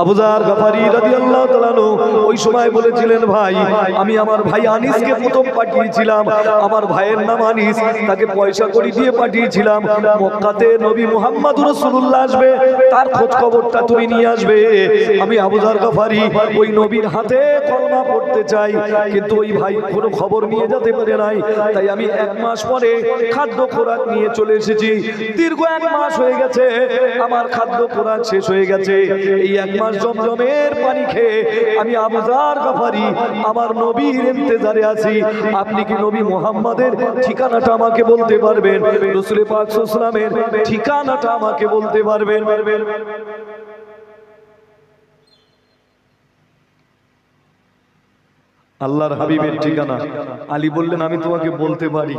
আবুজার গাফারি রাদিয়াল্লাহু তাআলা ওই সময় বলেছিলেন, ভাই, আমি আমার ভাই আনিসকে প্রথম পাঠিয়েছিলাম। আমার ভাইয়ের নাম আনিস। তাকে পয়সা করি দিয়ে পাঠিয়েছিলাম। মক্কাতে নবী মুহাম্মদ রাসূলুল্লাহ আসবে। তার খোঁজ খবরটা তুমি নিয়ে আসবে। আমি আবুজার গাফারি ওই নবীর হাতে কলমা পড়তে চাই। কিন্তু ওই ভাই কোনো খবর নিয়ে যেতে পারে নাই। তাই আমি এক মাস পরে খাদ্য খোরাক নিয়ে চলে এসেছি। দীর্ঘ এক মাস হয়ে গেছে। আমার খাদ্য খোরাক শেষ হয়ে গেছে। এই এক মাস জমজমের পানি খেয়ে আমি আবুজার গাফারি, আমার নবীর ইন্তেজারে আছি। আপনি কি নবী মোহাম্মদের ঠিকানাটা আমাকে বলতে পারবেন? রসুল পাক ঠিকানাটা আমাকে বলতে পারবেন? আল্লাহর হাবিবের ঠিকানা। আলী বললেন, আমি তোমাকে বলতে পারি।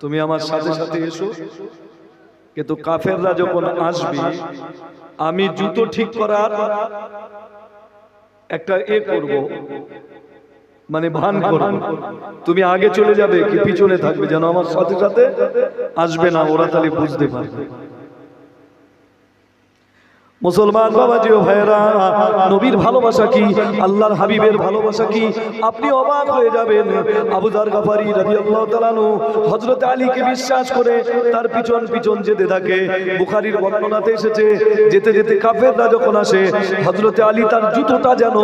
তুমি আমার সাথে সাথে এসো। কিন্তু কাফেররা যখন আসবে আমি জুতো ঠিক করার একটা এ করব। মানে ভান করব। তুমি আগে চলে যাবে কি পিছনে থাকবে যেন আমার সাথে সাথে আসবে না ওরা তাহলে বুঝতে পারবে। মুসলমান বাবাজি ও ভাইরা নবীর ভালোবাসা কি? আল্লাহর হাবিবের ভালোবাসা কি? আপনি অবাক হয়ে যাবেন। আবু জার গাফারি রাদিয়াল্লাহু তাআলা নু হযরত আলীকে বিশ্বাস করে তার পিছন পিছন যেতে থাকে। বুখারীর বর্ণনাতে এসেছে, যেতে যেতে কাফেররা যখন আসে, হযরত আলী তার জুতোটা যেন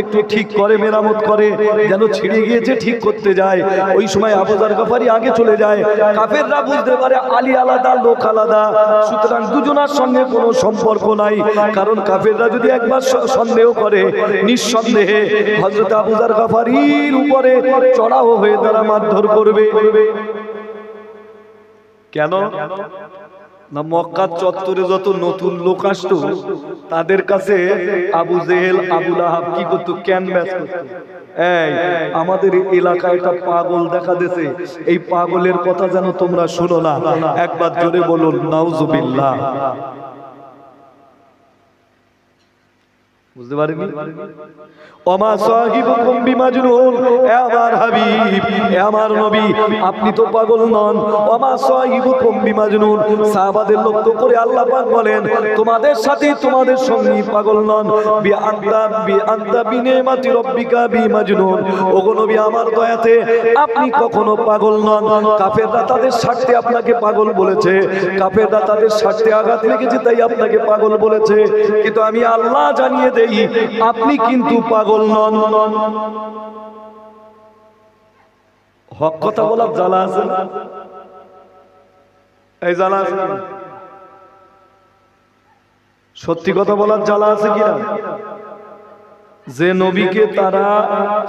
একটু ঠিক করে, মেরামত করে, যেন ছিঁড়ে গিয়েছে, ঠিক করতে যায়। ওই সময় আবু জার গাফারি আগে চলে যায়। কাফেররা বুঝতে পারে আলী আলাদা, লোক আলাদা। সুতরাং দুজনার সঙ্গে কোনো সম্পর্ক নাই। কারণ কাফেররা যদি একবার সন্দেহ করে নিঃসন্দেহে হজরত আবুজার গাফারির উপরে চড়াও হয়ে তারা মারধর করবে। কেন? না মক্কার চত্বরে যত নতুন লোক আসতো তাদের কাছে আবু জেহেল আবুল আহাব কি করতো? ক্যানভাস করতো। এই আমাদের এলাকায় একটা পাগল দেখা দিয়েছে। এই পাগলের কথা যেন তোমরা শুনো না। একবার জোরে বলুন নাউজুবিল্লাহ। আমার আপনি তো পাগল নন। পাক বলেন, তোমাদের সাথে তোমাদের পাগল নন। আমার দয়াতে আপনি কখনো পাগল নন। তাদের স্বার্থে আপনাকে পাগল বলেছে। কাফেররা তাদের স্বার্থে আঘাত লেগেছে, তাই আপনাকে পাগল বলেছে। কিন্তু আমি আল্লাহ জানিয়ে দেই, আপনি কিন্তু পাগল নন। হক কথা বলার জ্বালা আছে? এই জ্বালা আছে সত্যি কথা বলার জ্বালা আছে কিনা? যে নবীকে তারা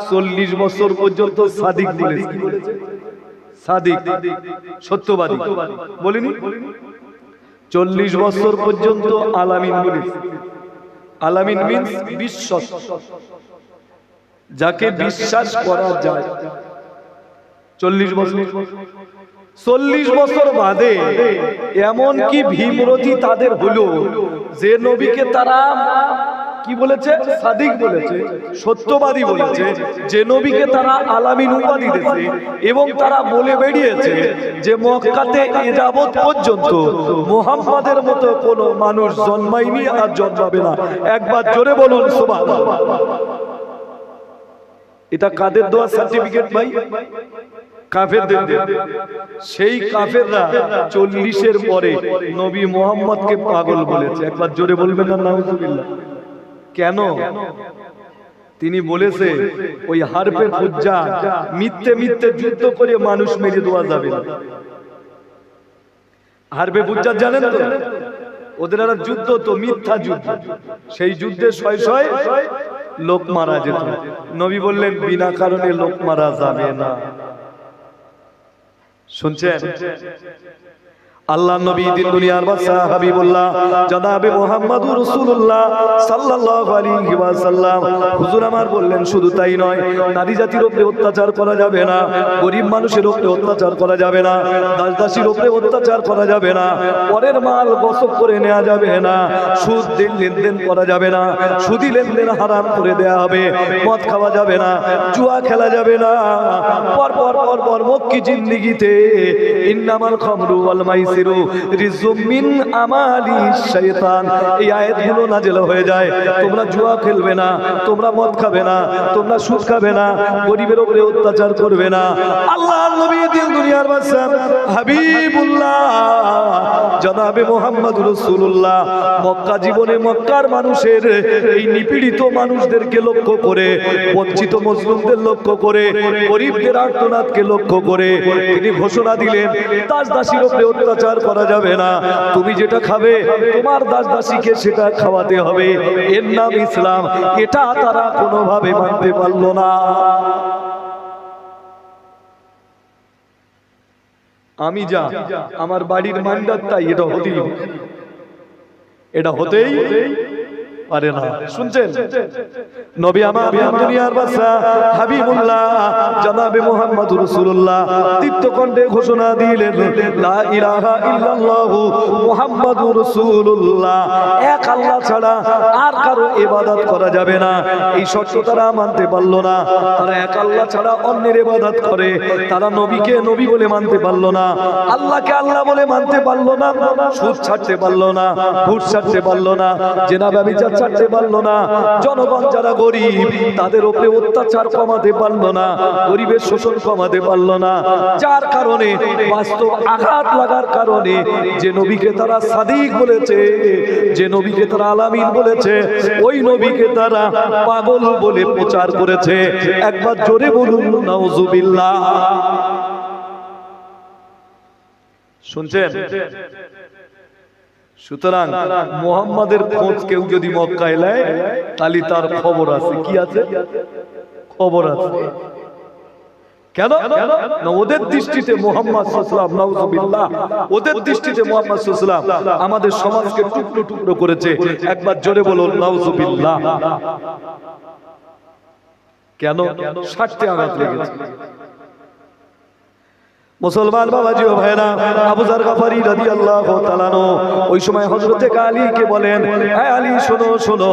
চল্লিশ বছর পর্যন্ত সাদিক বলেছে। সাদিক, সত্যবাদী। বলিনি? চল্লিশ বছর পর্যন্ত আলামিন বলেছে। আলামিন মিন্স বিশ্বাস যাকে বিশ্বাস করা যায়। চল্লিশ বছর। চল্লিশ বছর বাদে এমন কি ভীমরতি তাদের হলো যে নবীকে তারা কি বলেছে? সাদিক বলেছে, সত্যবাদী বলেছে, যে নবীকে তারা আলামিন উপাধি দিয়েছে এবং তারা বলে বেরিয়েছে যে মক্কাতে এ পর্যন্ত মোহাম্মদের মতো কোনো মানুষ জন্মায়নি আর জন্মাবে না। একবার জোরে বলুন, সুবহানাল্লাহ। এটা কাদের দোয়া সার্টিফিকেট ভাই? সেই কাফেররা চল্লিশের পরে নবী মোহাম্মদকে পাগল বলেছে। একবার জোরে বলবেন না, নাউজুবিল্লাহ। কেন? তিনি বলেছে, ওই হারপের পূজা মিথ্যে মিথ্যে যুদ্ধ করে মানুষ মেরে দেওয়া যাবে না। হারবে পূজা জানেন তো? ওদের আর যুদ্ধ তো, মিথ্যা যুদ্ধ। সেই যুদ্ধে ছয় ছয় লোক মারা যেত। নবী বললেন, বিনা কারণে লোক মারা যাবে না। শুনছেন? আল্লাহ নবী দিন দুনিয়ার বাদশা হাবিবুল্লাহ, জনাবে মুহাম্মদুর রাসূলুল্লাহ সাল্লাল্লাহু আলাইহি ওয়াসাল্লাম। হুজুর আমার বললেন, শুধু তাই নয়, নারী জাতির উপরে অত্যাচার করা যাবে না, গরিব মানুষের উপরে অত্যাচার করা যাবে না দাস দাসীর উপরে অত্যাচার করা যাবে না, পরের মাল বসক করে নেওয়া যাবে না, সুদ, দিন, লেনদেন করা যাবে না, সুদি লেনদেন হারাম করে দেয়া হবে, মদ খাওয়া যাবে না, জুয়া খেলা যাবে না, পর পর পর পর মক্কি জিন্দিগিতে ইন্নামাল খামরু ওয়াল মাইসির মাইসিরু রিজুম মিন আমালি শাইতান। এই আয়াতগুলো নাযিল হয়ে যায়। তোমরা জুয়া খেলবে না, তোমরা মদ খাবে না, তোমরা সুদ খাবে না, গরিবের উপরে অত্যাচার করবে না। আল্লাহর নবী দিন দুনিয়ার বাদশা হাবিবুল্লাহ, জনাবে মোহাম্মদ রাসূলুল্লাহ। মক্কা জীবনে মক্কার মানুষের এই নিপীড়িত মানুষদেরকে লক্ষ্য করে, বঞ্চিত মুসলিমদের লক্ষ্য করে, গরিবদের আর্তনাদকে লক্ষ্য করে তিনি ঘোষণা দিলেন দাস দাসীর উপরে অত্যাচার করা যাবে না। তুমি যেটা খাবে, তোমার দাস দাসীকে সেটা খাওয়াতে হবে। এর নাম ইসলাম। এটা তারা কোনোভাবে মানতে পারল না। আমি যা, আমার বাড়ির মান্ডার তাই, এটা হতেই এটা হতেই পারে না। শুনছেন? নবী আমার দুনিয়ার বাদশা হাবিবুল্লাহ জনাবে মুহাম্মদ রাসূলুল্লাহ। দীপ্ত কণ্ঠে ঘোষণা দিলেন লা ইলাহা ইল্লাল্লাহু মুহাম্মাদুর রাসূলুল্লাহ। এক আল্লাহ ছাড়া আর কারও ইবাদত করা যাবে না। এই শর্ত তারা মানতে পারল না। তারা এক আল্লাহ ছাড়া অন্যের ইবাদত করে। তারা নবীকে নবী বলে মানতে পারল না। আল্লাহকে আল্লাহ বলে মানতে পারল না। সুদ ছাড়তে পারল না। ঘুষ ছাড়তে পারল না। জেনা ব্যবচার ছাড়তে পারল না। জনগণ যারা গরিব, তাদের উপরে অত্যাচার কমাতে পারল না, গরিবের শোষণ কমাতে পারল না। যার কারণে বাস্তব আঘাত লাগার কারণে যে নবীকে তারা সাদিক বলেছে, যে নবীকে তারা আলামিন বলেছে, ওই নবীকে তারা পাগল বলে প্রচার করেছে। একবার জোরে বলুন, নাউজুবিল্লাহ। শুনছেন? সুতরাং মোহাম্মদের খোঁজ কেউ যদি মক্কায় নেয়, তাহলে তার খবর আছে। কি আছে? খবর আছে। কেন? না, ওদের দৃষ্টিতে মোহাম্মদ সাল্লাম নাউজুবিল্লাহ, ওদের দৃষ্টিতে মোহাম্মদ সাল্লাম আমাদের সমাজকে টুকরো টুকরো করেছে। একবার জোরে বলুন, নাউজুবিল্লাহ। কেন? ষাটটি আঘাত লেগেছে। মুসলমান বাবাজি ও ভাইরা আবু গাফারি রাদিয়াল্লাহু তাআলা নো ওই সময় হযরতে আলীকে বলেন হ্যাঁ আলী, শোনো শোনো,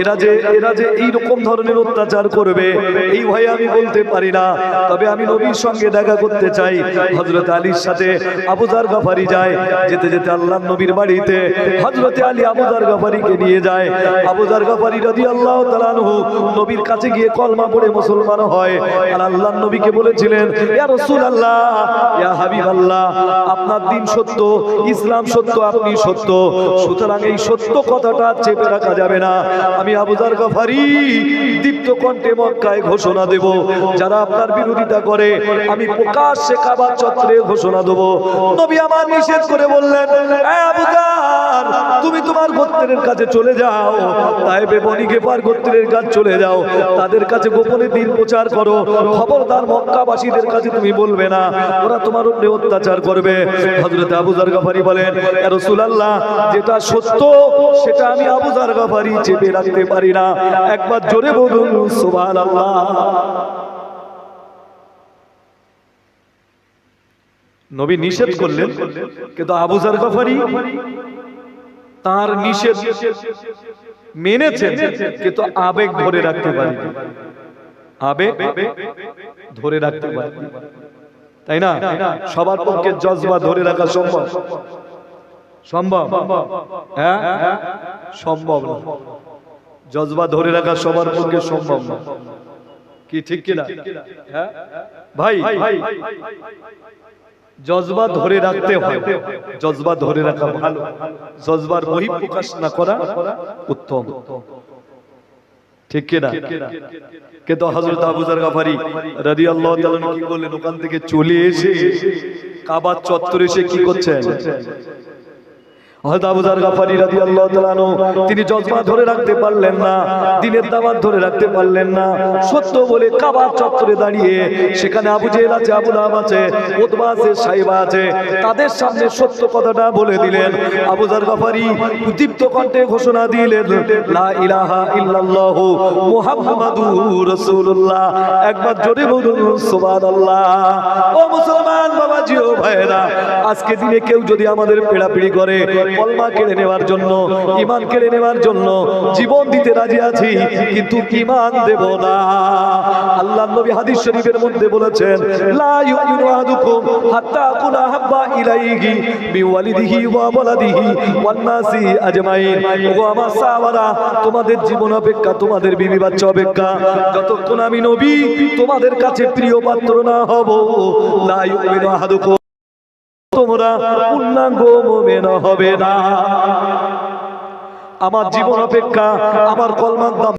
এরা যে এরা যে এই রকম ধরনের অত্যাচার করবে, এই ভয়ে আমি বলতে পারি না। তবে আমি নবীর সঙ্গে দেখা করতে চাই। হযরত আলীর সাথে আবু গাফারি যায়, যেতে যেতে আল্লাহর নবীর বাড়িতে হযরতে আলী আবু জার গাফারিকে নিয়ে যায়। আবু গাফারি রাদিয়াল্লাহু তাআলা নো নবীর কাছে গিয়ে কলমা পড়ে মুসলমান হয়, আর আল্লাহর নবীকে বলেছিলেন, ইয়া রাসূলুল্লাহ ইয়া হাবিবাল্লাহ, আপনার দিন সত্য, ইসলাম সত্য, আপনি সত্য। সুতরাং এই সত্য কথাটা চেপে রাখা যাবে না। আমি আবুজার গাফারি দীপ্ত কণ্ঠে মক্কায় ঘোষণা দেব। যারা আপনার বিরোধিতা করে, আমি প্রকাশ্যে কাবার চত্বরে ঘোষণা দেব। নবী আমার নিষেধ করে বললেন, "এ আবুজার তুমি তোমার গোত্রের কাছে চলে যাও। তাইবে বনিকে পার গোত্রের কাছে চলে যাও। তাদের কাছে গোপনে দিন প্রচার করো। খবরদার মক্কাবাসীদের কাছে তুমি বলবে না। ওরা তোমার উপরে অত্যাচার করবে। হযরত আবু জার গাফারি বলেন রাসূলুল্লাহ, যেটা সত্য, সেটা আমি আবু জার গাফারি চেপে রাখতে পারি না। একবার জোরে বলুন, সুবহানাল্লাহ। নবী নিষেধ করলেন, কিন্তু আবু জার গাফারি তার নিষেধ মেনেছেন, কিন্তু আবেগ ধরে রাখতে পারি আবেগ ধরে রাখতে পারি তাই না? সবার পক্ষে জজবা ধরে রাখা সম্ভব। সম্ভব। হ্যাঁ? সম্ভব না। জজবা ধরে রাখা সবার পক্ষে সম্ভব না। কি ঠিক কিনা? হ্যাঁ? ভাই জজবা ধরে রাখতে হয়। জজবা ধরে রাখা ভালো। জজবার বহিঃপ্রকাশ না করা উত্তম। ঠিক কিনা? কিন্তু হজরত আবু জার গাফারি রাজি আল্লাহ কি করলেন? ওখান থেকে চলে এসে কাবার চত্বরে এসে কি করছেন? হযরত আবু জার গাফারি তাআলা আনহু, তিনি জজমা ধরে রাখতে পারলেন না, দিনের দাওয়াত ধরে রাখতে পারলেন না। সত্য বলে কাবার চত্বরে দাঁড়িয়ে সেখানে আবু জেহেল আছে, আবু আছে, উতবা আছে আছে, তাদের সামনে সত্য কথাটা বলে দিলেন। আবু জার গাফারি দীপ্ত কণ্ঠে ঘোষণা দিলেন একবার জোরে মুসলমান আজকে দিনে কেউ যদি আমাদের পেড়াপিড়ি করে কলমা কেড়ে নেওয়ার জন্য, ইমান কেড়ে নেওয়ার জন্য জীবন দিতে রাজি আছি, কিন্তু ইমান দেব না। আল্লাহ নবী হাদিস শরীফের মধ্যে বলেছেন, লা ইউমিনু আহাদুকুম হাত্তা আকুনা হাব্বা ইলাইহি বিওয়ালিদিহি ওয়া ওয়ালাদিহি ওয়ান নাসি আজমাইন। ওগো আমার সাহাবারা, তোমাদের জীবন অপেক্ষা, তোমাদের বিবি বাচ্চা অপেক্ষা। যতক্ষণ আমি নবী, তোমাদের কাছে প্রিয় পাত্র না হব। লা ইউমিনু আহাদুকুম তোমরা পূর্ণাঙ্গ মোমেন হবে না। আমার জীবন অপেক্ষা আমার কলমার দাম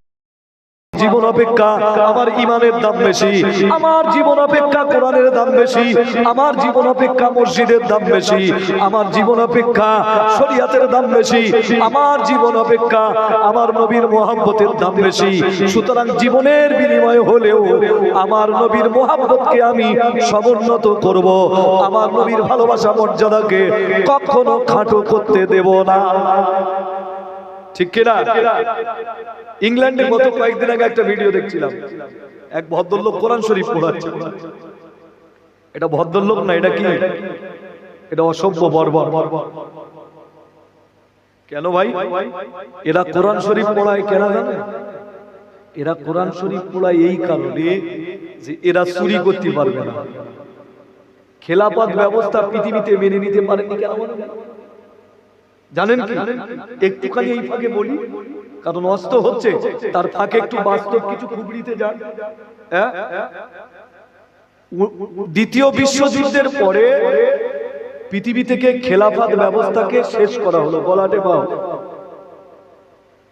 জীবন অপেক্ষা, আমার ইমানের দাম বেশি, আমার জীবন অপেক্ষা কোরআনের দাম বেশি, আমার জীবন অপেক্ষা মসজিদের দাম বেশি, আমার জীবন অপেক্ষা শরিয়াতের দাম বেশি, আমার জীবন অপেক্ষা আমার নবীর মোহাম্মতের দাম বেশি। সুতরাং জীবনের বিনিময় হলেও আমার নবীর মোহাম্মতকে আমি সমুন্নত করব, আমার নবীর ভালোবাসা মর্যাদাকে কখনো খাটো করতে দেব না। ঠিক কিনা? ইংল্যান্ডে গত কয়েকদিন আগে একটা ভিডিও দেখছিলাম। এক ভদ্রলোক কোরআন শরীফ পড়াচ্ছে। এটা ভদ্রলোক না এটা কি? এটা অসভ্য বর্বর। কেন ভাই? এরা কোরআন শরীফ পড়ায় কেন জানে? এরা কোরআন শরীফ পড়ায় এই কারণে যে এরা চুরি করতে পারবে না। খেলাপাত ব্যবস্থা পৃথিবীতে মেনে নিতে পারেনি কেন? জানেন কি? একটুখানি এই ফাঁকে বলি, কারণ অস্ত হচ্ছে, তার ফাঁকে একটু বাস্তব কিছু খুবড়িতে যান। হ্যাঁ? দ্বিতীয় বিশ্বযুদ্ধের পরে পৃথিবী থেকে খেলাফাত ব্যবস্থাকে শেষ করা হলো, গলাটে পাও।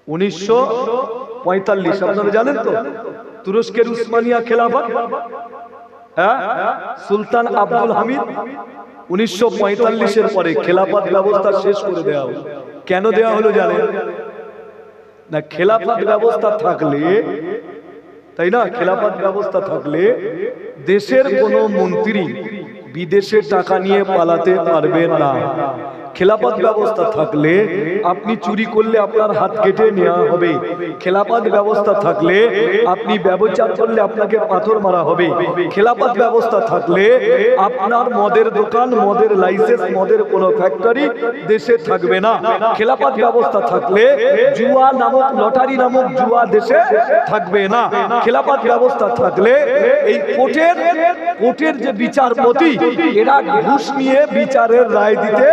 উনিশশো পঁয়তাল্লিশ, আপনারা জানেন তো? তুরস্কের উসমানিয়া খেলাফত। হ্যাঁ? সুলতান আব্দুল হামিদ উনিশশো এর পরে খেলাফত ব্যবস্থা শেষ করে দেওয়া হলো। কেন দেওয়া হলো জানেন? না, খেলাফত ব্যবস্থা থাকলে, তাই না? খেলাফত ব্যবস্থা থাকলে দেশের কোনো মন্ত্রী বিদেশে টাকা নিয়ে পালাতে পারবে না। খেলাফত ব্যবস্থা থাকলে আপনি চুরি করলে আপনার হাত কেটে নেওয়া হবে। খেলাফত ব্যবস্থা থাকলে আপনি ব্যবচার করলে আপনাকে পাথর মারা হবে। খেলাফত ব্যবস্থা থাকলে আপনার মদের দোকান, মদের লাইসেন্স, মদের কোনো ফ্যাক্টরি দেশে থাকবে না। খেলাপাত ব্যবস্থা থাকলে জুয়া নামক, লটারি নামক জুয়া দেশে থাকবে না। খেলাপাত ব্যবস্থা থাকলে এই কোর্টের কোর্টের যে বিচারপতি, এরা ঘুষ নিয়ে বিচারের রায় দিতে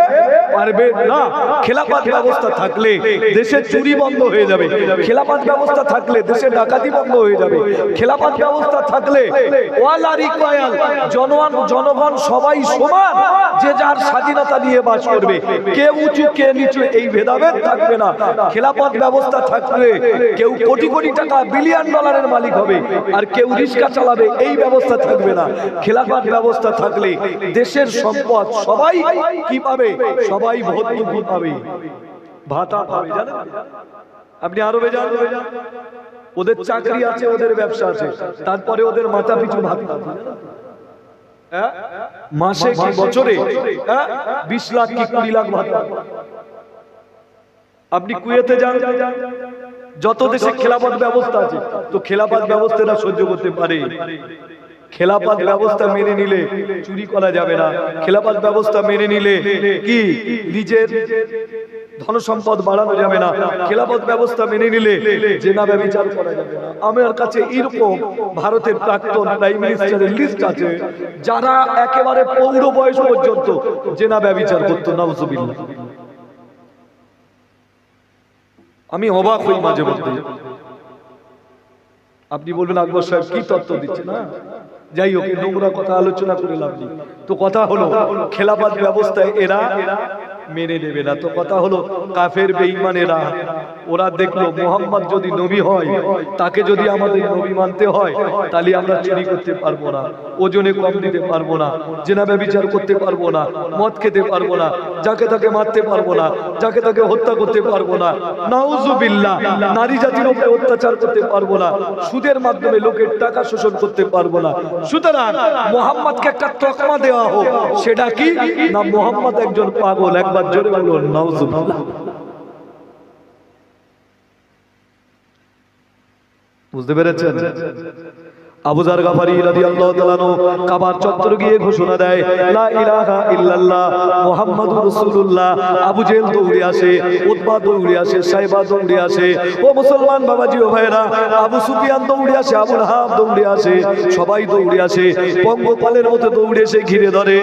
পারবে না। খেলাপাত ব্যবস্থা থাকলে দেশে চুরি বন্ধ হয়ে যাবে। খেলাপাত ব্যবস্থা থাকলে দেশে ডাকাতি বন্ধ হয়ে যাবে। খেলাপাত ব্যবস্থা থাকলে ওয়ালারি কয়াল জনগণ জনগণ সবাই সমান। যে যার স্বাধীনতা নিয়ে বাস করবে, কে উঁচু, কে নিচু, এই ভেদাভেদ থাকবে না। খেলাপথ ব্যবস্থা থাকলে কেউ কোটি কোটি টাকা, বিলিয়ন ডলারের মালিক হবে, আর কেউ রিক্সা চালাবে, এই ব্যবস্থা থাকবে না। খেলাফত ব্যবস্থা থাকলে দেশের সম্পদ সবাই কি পাবে? সবাই ভর্তুকি পাবে। ভাতা পাবে, জানেন? আপনি আরবে যান ওদের চাকরি আছে, ওদের ব্যবসা আছে। তারপরে ওদের মাথা পিছু ভাত? মাসে কি বছরে? হ্যাঁ? বিশ লাখ কি কুড়ি লাখ ভাত? আপনি কুয়েতে যান। যত দেশে খেলাফত ব্যবস্থা আছে তো খেলাফত ব্যবস্থাটা সহ্য করতে পারে। খেলাফত ব্যবস্থা মেনে নিলে চুরি করা যাবে না। খেলাপাত ব্যবস্থা মেনে নিলে কি? নিজের ধন সম্পদ বাড়ানো যাবে না। খেলাপথ ব্যবস্থা মেনে নিলে জেনা ব্যবচার করা যাবে না। আমার কাছে এরকম ভারতের প্রাক্তন প্রাইম মিনিস্টারের লিস্ট আছে, যারা একেবারে পৌর বয়স পর্যন্ত জেনা ব্যবচার করতো, নাউজুবিল্লাহ। আমি অবাক হই মাঝে মধ্যে। আপনি বলবেন, আকবর সাহেব, কি তত্ত্ব দিচ্ছে না যাই হোক নোংরা কথা আলোচনা করে লাভ তো কথা হলো খেলাফত ব্যবস্থায় এরা মেনে নেবে না। তো কথা হলো, কাফের বেঈমানেরা, ওরা দেখল মোহাম্মদ যদি নবী হয়, তাকে যদি আমাদের নবী মানতে হয়, তাহলে আমরা চুরি করতে পারব না, ওজনে কম দিতে পারব না, জেনা ব্যবচার করতে পারব না, মদ খেতে পারব না, যাকে তাকে মারতে পারব না, যাকে তাকে হত্যা করতে পারব না, নাউজুবিল্লাহ, নারী জাতির উপরে অত্যাচার করতে পারব না, সুদের মাধ্যমে লোকের টাকা শোষণ করতে পারব না। সুতরাং মোহাম্মদকে একটা তকমা দেওয়া হোক, সেটা কি? না মোহাম্মদ একজন পাগল একবার জোরে বলুন নাউজুবিল্লাহ বুঝতে পেরেছেন? আবুজার গাফারি রাদিয়াল্লাহু তাআলা আনহু কাবার চত্বর গিয়ে ঘোষণা দেয়, লা ইলাহা ইল্লাল্লাহ, মুহাম্মাদুর রাসূলুল্লাহ। আবু জেহেল দৌড়ে আসে, উতবা দৌড়ে আসে, সাইবা দৌড়ে আসে। ও মুসলমান বাবাজি ও ভাইরা আবু সুফিয়ান দৌড়ে আসে আবু লাহাব দৌড়ে আসে, সবাই দৌড়ে আসে। পঙ্গপালের মতো দৌড়ে এসে ঘিরে ধরে,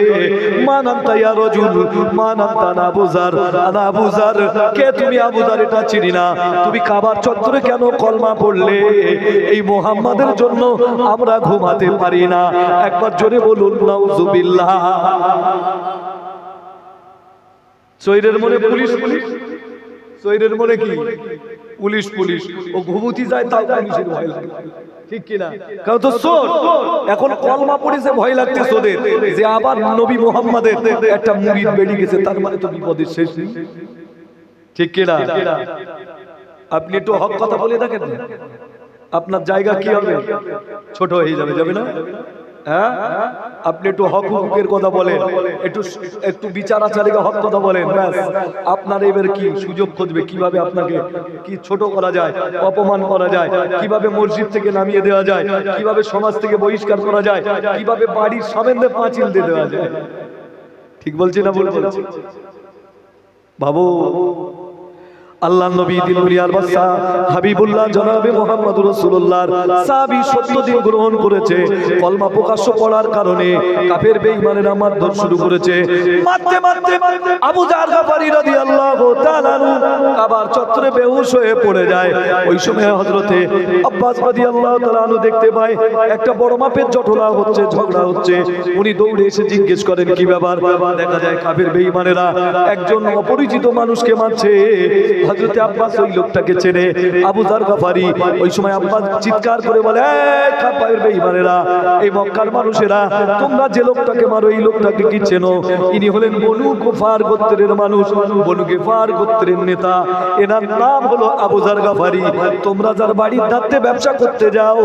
মান আনতা ইয়া রাজুল, মান আনতা না আবুজার আনা আবুজার কে তুমি আবুজার এটা চিনি না? তুমি কাবার চত্বরে কেন কলমা পড়লে? এই মোহাম্মদের জন্য আমরা ঘুমাতে পারি না। একবার জোরে বলুন, নাউজুবিল্লাহ। চৈরের মনে পুলিশ? পুলিশ চৈরের মনে কি? Police police. ও ঘুমুতি যায়, তাও পুলিশের ভয় লাগে। ঠিক কিনা? কারণ তো চোর এখন কলমা পড়েছে, ভয় লাগতেছে ওদের। যে আবার নবী মোহাম্মদের একটা মুড়ির বেরিয়ে গেছে, তার মানে তো বিপদের শেষ নেই। ঠিক কিনা? আপনি একটু হক কথা বলে দেখেন। না। আপনার জায়গা কি হবে? ছোট হয়ে যাবে যাবে না? হ্যাঁ? আপনি একটু হক হুকুকের কথা বলেন, একটু একটু বিচার আচারিকা হক কথা বলেন, ব্যাস। আপনার এবার কি সুযোগ খুঁজবে? কীভাবে আপনাকে কি ছোট করা যায়, অপমান করা যায়, কীভাবে মসজিদ থেকে নামিয়ে দেওয়া যায়, কীভাবে সমাজ থেকে বহিষ্কার করা যায়, কীভাবে বাড়ির সামনে পাঁচিল দিয়ে দেওয়া যায়? ঠিক বলছি না বলে বলছি? ভাবো আল্লাহ নবী দিন দুনিয়ার বাদশা হাবিবুল্লাহ জনাবে মুহাম্মদুর রাসূলুল্লাহর সাহাবী সত্য দিন গ্রহণ করেছে। কলমা প্রকাশ্য পড়ার কারণে কাফের বেঈমানেরা মারধর শুরু করেছে। মারতে মারতে আবু বেহুশ হয়ে পড়ে যায়। ওই সময় আব্বাস দেখতে পায়, একটা বড় মাপের জটলা হচ্ছে, ঝগড়া হচ্ছে। উনি দৌড়ে এসে জিজ্ঞেস করেন, কি ব্যাপার? দেখা যায় বেঈমানেরা একজন অপরিচিত মানুষকে মারছে। হযরতে আব্বাস ওই লোকটাকে চেনে, আবু জার গাফারি ওই সময় আব্বাস চিৎকার করে বলে কাফের বেঈমানেরা, এই মক্কার মানুষেরা, তোমরা যে লোকটাকে মারো, এই লোকটাকে কি চেনো? ইনি হলেন বনু গুফার গোত্রের মানুষ, বনু গেফার গোত্রের নেতা। এনার নাম হলো আবু জার গাফারি। তোমরা যার বাড়ির ধাত্তে ব্যবসা করতে যাও,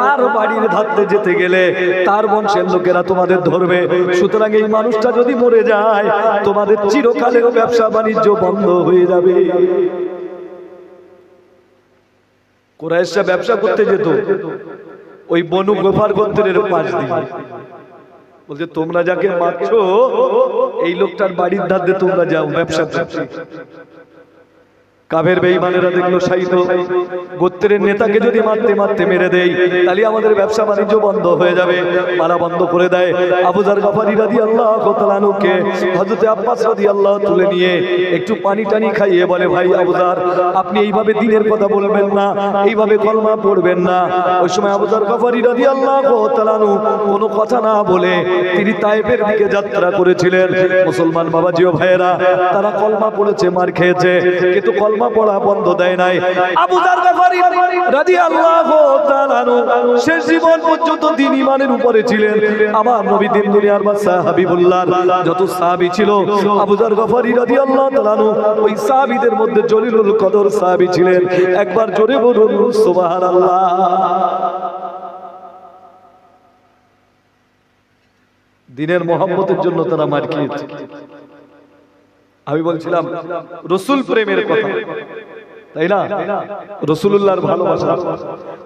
তার বাড়ির ধাত্তে যেতে গেলে তার বংশের লোকেরা তোমাদের ধরবে। সুতরাং এই মানুষটা যদি মরে যায়, তোমাদের চিরকালের ব্যবসা বাণিজ্য বন্ধ হয়ে যাবে। কোরাইশরা ব্যবসা করতে যেত, ওই বনু গোফার গোত্রের পাশ দিয়ে। বলছে, তোমরা যাকে মারছো, এই লোকটার বাড়ির ধার দিয়ে তোমরা যাও, ব্যবসা করতে কাবের বেঈমানেরা দেখল সাইতো গোত্রের নেতাকে যদি মারতে মারতে মেরে দেই তাহলে আমাদের ব্যবসা বাণিজ্য বন্ধ হয়ে যাবে। পালা বন্ধ করে দেয়। আবুজার গাফারি রাদিয়াল্লাহু তাআলা আনহুকে হযরতে আব্বাস রাদিয়াল্লাহু তুলে নিয়ে একটু পানি টানি খাইয়ে বলে, ভাই আবুজার আপনি এইভাবে দিনের কথা বলবেন না, এইভাবে কলমা পড়বেন না। ওই সময় আবুজার গাফারি রাদিয়াল্লাহু তাআলা আনহু কোনো কথা না বলে তিনি তায়েফের দিকে যাত্রা করেছিলেন। মুসলমান বাবাজি ও ভাইয়েরা, তারা কলমা পড়েছে, মার খেয়েছে। কিন্তু কলমা পড়া বন্ধ দেয় নাই। আবু গাফারি রাদিয়াল্লাহু তাআলা শেষ জীবন পর্যন্ত ইমানের উপরে ছিলেন। আমার নবী দিন দুনিয়ার বাদশা হাবিবুল্লাহর যত সাহাবী ছিল, আবু গাফারি রাদিয়াল্লাহু তাআলা ওই সাহাবীদের মধ্যে জলিলুল কদর সাহাবী ছিলেন। একবার জোরে বলুন, সুবহানাল্লাহ। দিনের মোহাম্মতের জন্য তারা মার খেয়েছে। আমি বলছিলাম রসুল প্রেমের কথা। তাই না? রসুল্লাহর ভালোবাসা।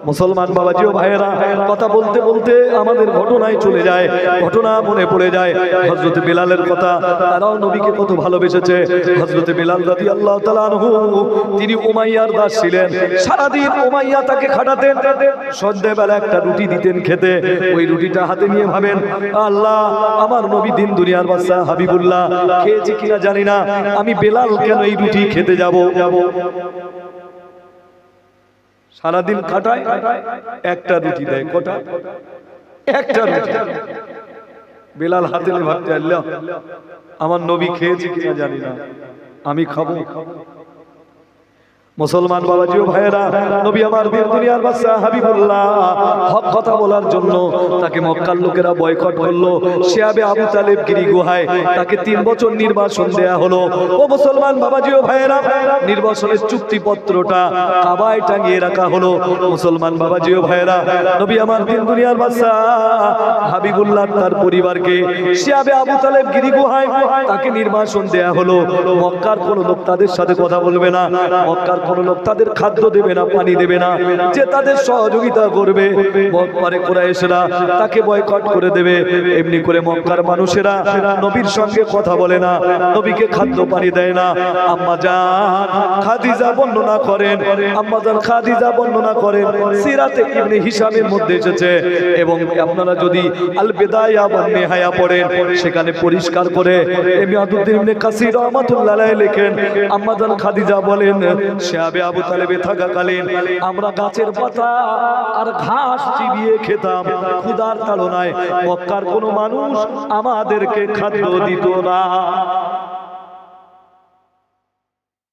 মুসলমান বাবাজিও ভাইয়েরা, কথা বলতে বলতে আমাদের ঘটনায় চলে যায়, ঘটনা মনে পড়ে যায়। হজরত বেলালের কথা, তারাও নবীকে কত ভালোবেসেছে। হজরত বেলাল রাদি আল্লাহ তিনি উমাইয়ার দাস ছিলেন। সারাদিন উমাইয়া তাকে খাটাতেন। সন্ধ্যেবেলা একটা রুটি দিতেন খেতে। ওই রুটিটা হাতে নিয়ে ভাবেন, আল্লাহ, আমার নবী দিন দুনিয়ার বাচ্চা হাবিবুল্লাহ, খেয়েছি কিনা জানি না। আমি বেলাল কেন এই রুটি খেতে যাব? সারাদিন খাটায়, একটা রুটি দেয় কটা? একটা রুটি। বেলাল হাতে ভাবতে আমার নবী খেয়েছে কিনা জানি না। আমি খাব। মুসলমান বাবাজিও ভাইয়েরা, নবী আমার দিন দুনিয়ার বাচ্চা হাবিবুল্লাহ, হক কথা বলার জন্য তাকে মক্কার লোকেরা বয়কট করল। শিয়াবে আবু তালেব গিরি গুহায় তাকে তিন বছর নির্বাসন দেয়া হলো। ও মুসলমান বাবাজিও ভাইয়েরা, নির্বাসনের চুক্তিপত্রটা কাবায় টাঙিয়ে রাখা হলো। মুসলমান বাবাজিও ভাইয়েরা, নবী আমার দিন দুনিয়ার বাচ্চা হাবিবুল্লাহ তার পরিবারকে শিয়াবে আবু তালেব গিরি গুহায় তাকে নির্বাসন দেয়া হলো। মক্কার কোন লোক তাদের সাথে কথা বলবে না। মক্কার কোনো লোক তাদের খাদ্য দেবে না, পানি দেবে না, যে তাদের সহযোগিতা করবে। মক্কারে কুরাইশরা তাকে বয়কট করে দেবে। এমনি করে মক্কার মানুষেরা নবীর সঙ্গে কথা বলে না, নবীকে খাদ্য পানি দেয় না। আম্মা জান, খাদিজা বর্ণনা করেন, আম্মা জান খাদিজা বর্ণনা করেন, সিরাতে ইবনে হিসামের মধ্যে এসেছে। এবং আপনারা যদি আল বেদায়া বা নেহায়া পড়েন, সেখানে পরিষ্কার করে এমিয়াদুদ্দিন ইবনে কাসির রহমাতুল্লাহ লেখেন, আম্মা জান খাদিজা বলেন শেয়াবে আবু তালেবে থাকাকালীন আমরা গাছের পাতা আর ঘাস চিবিয়ে খেতাম। ক্ষুদার তাড়নায় মক্কার কোনো মানুষ আমাদেরকে খাদ্য দিত না।